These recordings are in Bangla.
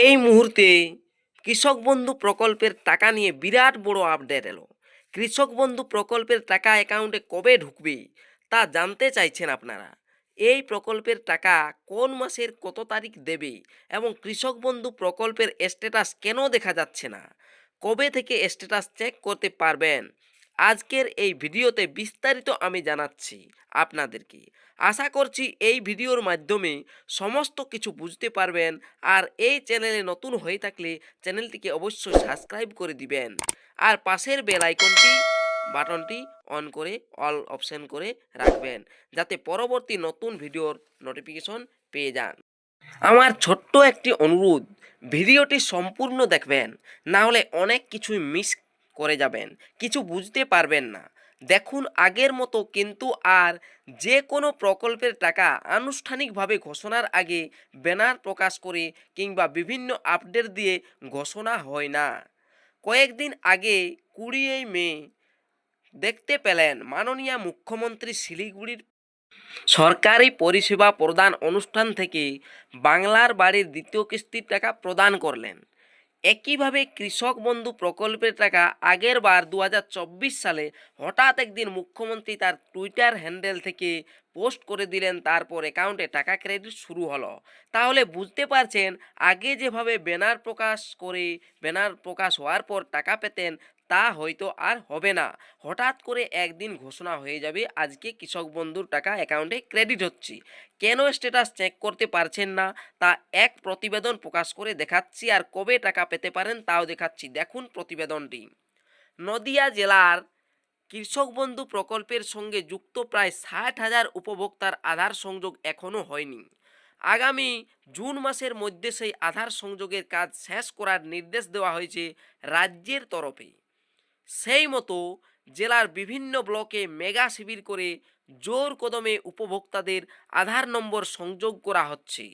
এই মুহূর্তে কৃষক বন্ধু প্রকল্পের টাকা নিয়ে বিরাট বড় আপডেট এলো। কৃষক বন্ধু প্রকল্পের টাকা অ্যাকাউন্টে কবে ঢুকবে তা জানতে চাইছেন আপনারা। এই প্রকল্পের টাকা কোন মাসের কত তারিখ দেবে এবং কৃষক বন্ধু প্রকল্পের স্ট্যাটাস কেন দেখা যাচ্ছে না? কবে থেকে স্ট্যাটাস চেক করতে পারবেন? আজকের এই ভিডিওতে বিস্তারিত আমি জানাচ্ছি আপনাদেরকে। আশা করছি এই ভিডিওর মাধ্যমে সমস্ত কিছু বুঝতে পারবেন আর এই চ্যানেলে নতুন হয়ে থাকলে চ্যানেলটিকে অবশ্যই সাবস্ক্রাইব করে দিবেন। আর পাশের বেল আইকনটি, বাটনটি অন করে অল অপশন করে রাখবেন যাতে পরবর্তী নতুন ভিডিওর নোটিফিকেশন পেয়ে যান। আমার ছোট্ট একটি অনুরোধ, ভিডিওটি সম্পূর্ণ দেখবেন, না হলে অনেক কিছুই মিস করে যাবেন। কিছু বুঝতে পারবেন না। দেখুন, আগের মতো কিন্তু আর যে কোনো প্রকল্পের টাকা আনুষ্ঠানিকভাবে ঘোষণার আগে ব্যানার প্রকাশ করে কিংবা বিভিন্ন আপডেট দিয়ে ঘোষণা হয় না। কয়েকদিন আগে কুড়িই মে দেখতে পেলেন মাননীয় মুখ্যমন্ত্রী শিলিগুড়ির সরকারি পরিষেবা প্রদান অনুষ্ঠান থেকে বাংলার বাড়ির দ্বিতীয় কিস্তির টাকা প্রদান করলেন। একইভাবে কৃষক বন্ধু প্রকল্পের টাকা আগের বার দু হাজার চব্বিশ সালে হঠাৎ একদিন মুখ্যমন্ত্রী তার টুইটার হ্যান্ডেল থেকে পোস্ট করে দিলেন, তারপর অ্যাকাউন্টে টাকা ক্রেডিট শুরু হলো। তাহলে বুঝতে পারছেন, আগে যেভাবে ব্যানার প্রকাশ করে, ব্যানার প্রকাশ হওয়ার পর টাকা পেতেন, তা হয়তো আর হবে না। হঠাৎ করে একদিন ঘোষণা হয়ে যাবে, আজকে কৃষক বন্ধুর টাকা অ্যাকাউন্টে ক্রেডিট হচ্ছে। কেন স্ট্যাটাস চেক করতে পারছেন না? তা এক প্রতিবেদন প্রকাশ করে দেখাচ্ছি, আর কবে টাকা পেতে পারেন তাও দেখাচ্ছি। দেখুন প্রতিবেদনটি। নদিয়া জেলার কৃষক বন্ধু প্রকল্পের সঙ্গে যুক্ত প্রায় ষাট হাজার উপভোক্তার আধার সংযোগ এখনও হয়নি। আগামী জুন মাসের মধ্যে সেই আধার সংযোগের কাজ শেষ করার নির্দেশ দেওয়া হয়েছে রাজ্যের তরফে। সেই মতো জেলার বিভিন্ন ব্লকে মেগা শিবির করে জোর কদমে উপভোক্তাদের আধার নম্বর সংযোগ করা হচ্ছে।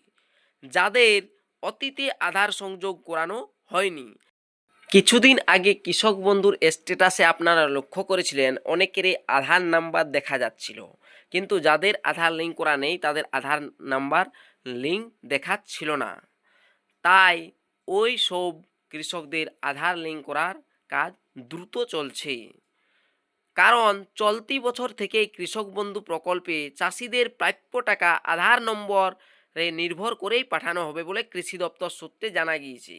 যাদের অতীতে আধার সংযোগ করানো হয়নি। কিছুদিন আগে কৃষক বন্ধুর স্ট্যাটাসে আপনারা লক্ষ্য করেছিলেন, অনেকেরই আধার নাম্বার দেখা যাচ্ছিল। কিন্তু যাদের আধার লিঙ্ক করা নেই, তাদের আধার নাম্বার লিঙ্ক দেখাচ্ছিল না। তাই ওই সব কৃষকদের আধার লিঙ্ক করার কাজ দ্রুত চলছে। কারণ চলতি বছর থেকে কৃষক বন্ধু প্রকল্পে চাষিদের প্রাপ্য টাকা, আধার নম্বরে নির্ভর করেই পাঠানো হবে বলে কৃষি দপ্তর সূত্রে জানা গিয়েছে।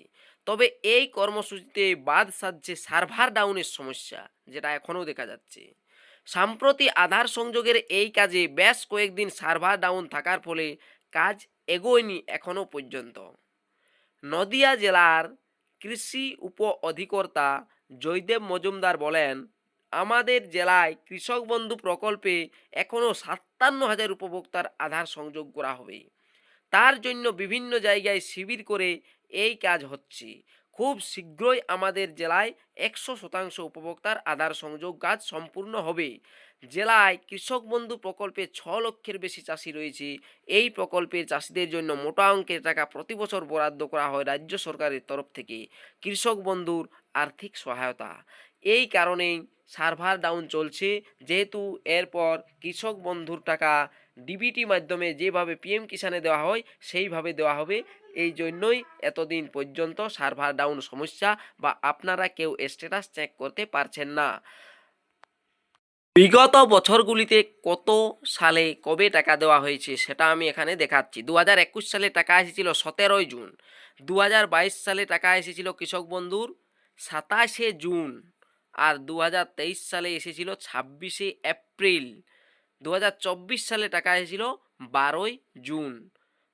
তবে এই কর্মসূচিতে বাদ সাজছে সার্ভার ডাউনের সমস্যা, যেটা এখনও দেখা যাচ্ছে। সাম্প্রতি আধার সংযোগের এই কাজে বেশ কয়েকদিন সার্ভার ডাউন থাকার ফলে কাজ এগোয়নি এখনও পর্যন্ত। নদিয়া জেলার কৃষি উপ অধিকর্তা জয়দেব মজুমদার বলেন, আমাদের জেলায় কৃষক বন্ধু প্রকল্পে এখনও সাতান্ন হাজার উপভোক্তার আধার সংযোগ করা হবে। তার জন্য বিভিন্ন জায়গায় শিবির করে এই কাজ হচ্ছে। খুব শীঘ্রই আমাদের জেলায় একশো শতাংশ উপভোক্তার আধার সংযোগ কাজ সম্পূর্ণ হবে। জেলায় কৃষক বন্ধু প্রকল্পে ছ লক্ষের বেশি চাষি রয়েছে। এই প্রকল্পের চাষিদের জন্য মোটা অঙ্কের টাকা প্রতি বছর বরাদ্দ করা হয় রাজ্য সরকারের তরফ থেকে। কৃষক বন্ধুর আর্থিক সহায়তা। এই কারণেই সার্ভার ডাউন চলছে। যেহেতু এরপর কৃষক বন্ধুর টাকা ডিবিটি মাধ্যমে যেভাবে পিএম কিষানে দেওয়া হয়, সেইভাবে দেওয়া হবে। এই জন্যই এতদিন পর্যন্ত সার্ভার ডাউন সমস্যা বা আপনারা কেউ স্ট্যাটাস চেক করতে পারছেন না। বিগত বছরগুলিতে কত সালে কবে টাকা দেওয়া হয়েছে সেটা আমি এখানে দেখাচ্ছি। দু হাজার একুশ সালে টাকা এসেছিল সতেরোই জুন। দু হাজার বাইশ সালে টাকা এসেছিল কৃষক বন্ধুর সাতাশে জুন। আর দু হাজার তেইশ সালে এসেছিল ছাব্বিশে এপ্রিল। দু হাজার চব্বিশ সালে টাকা এসেছিল বারোই জুন।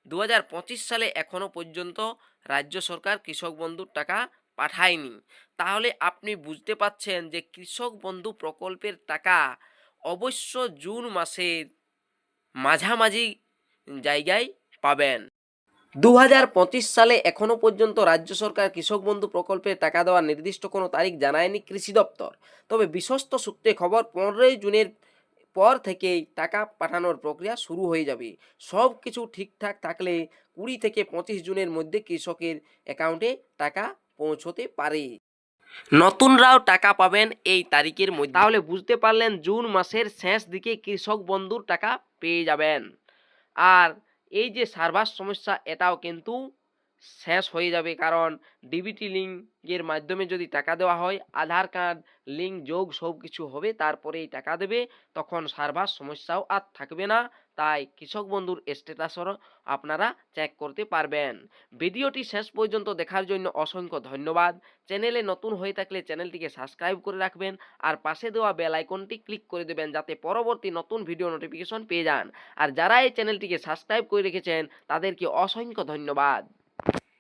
দু হাজার পঁচিশ সালে এখনও পর্যন্ত রাজ্য সরকার কৃষক বন্ধুর টাকা পাঠায়নি। তাহলে আপনি বুঝতে পাচ্ছেন যে কৃষক বন্ধু প্রকল্পের টাকা অবশ্য জুন মাসের মাঝামাঝি জায়গায় পাবেন। দু হাজার পঁচিশ সালে এখনও পর্যন্ত রাজ্য সরকার কৃষক বন্ধু প্রকল্পের টাকা দেওয়ার নির্দিষ্ট কোনো তারিখ জানায়নি কৃষি দপ্তর। তবে বিশ্বস্ত সূত্রে খবর, পনেরোই জুনের পর থেকেই টাকা পাঠানোর প্রক্রিয়া শুরু হয়ে যাবে। সব কিছু ঠিকঠাক থাকলে কুড়ি থেকে পঁচিশ জুনের মধ্যে কৃষকের অ্যাকাউন্টে টাকা পৌঁছতে পারে। নতুনরাও টাকা পাবেন এই তারিখের মধ্যে। তাহলে বুঝতে পারলেন জুন মাসের শেষ দিকে কৃষক বন্ধুর টাকা পেয়ে যাবেন। আর এই যে সার্ভার সমস্যা, এটাও কিন্তু শেষ হয়ে যাবে। কারণ ডিবিটি লিঙ্কের মাধ্যমে যদি টাকা দেওয়া হয়, আধার কার্ড লিঙ্ক যোগ সব কিছু হবে, তারপরেই টাকা দেবে। তখন সার্ভার সমস্যাও আর থাকবে না। তাই কৃষক বন্ধুর স্ট্যাটাসও আপনারা চেক করতে পারবেন। ভিডিওটি শেষ পর্যন্ত দেখার জন্য অসংখ্য ধন্যবাদ। চ্যানেলে নতুন হয়ে থাকলে চ্যানেলটিকে সাবস্ক্রাইব করে রাখবেন আর পাশে দেওয়া বেল আইকনটি ক্লিক করে দেবেন যাতে পরবর্তী নতুন ভিডিও নোটিফিকেশন পেয়ে যান। আর যারা এই চ্যানেলটিকে সাবস্ক্রাইব করে রেখেছেন, তাদেরকে অসংখ্য ধন্যবাদ।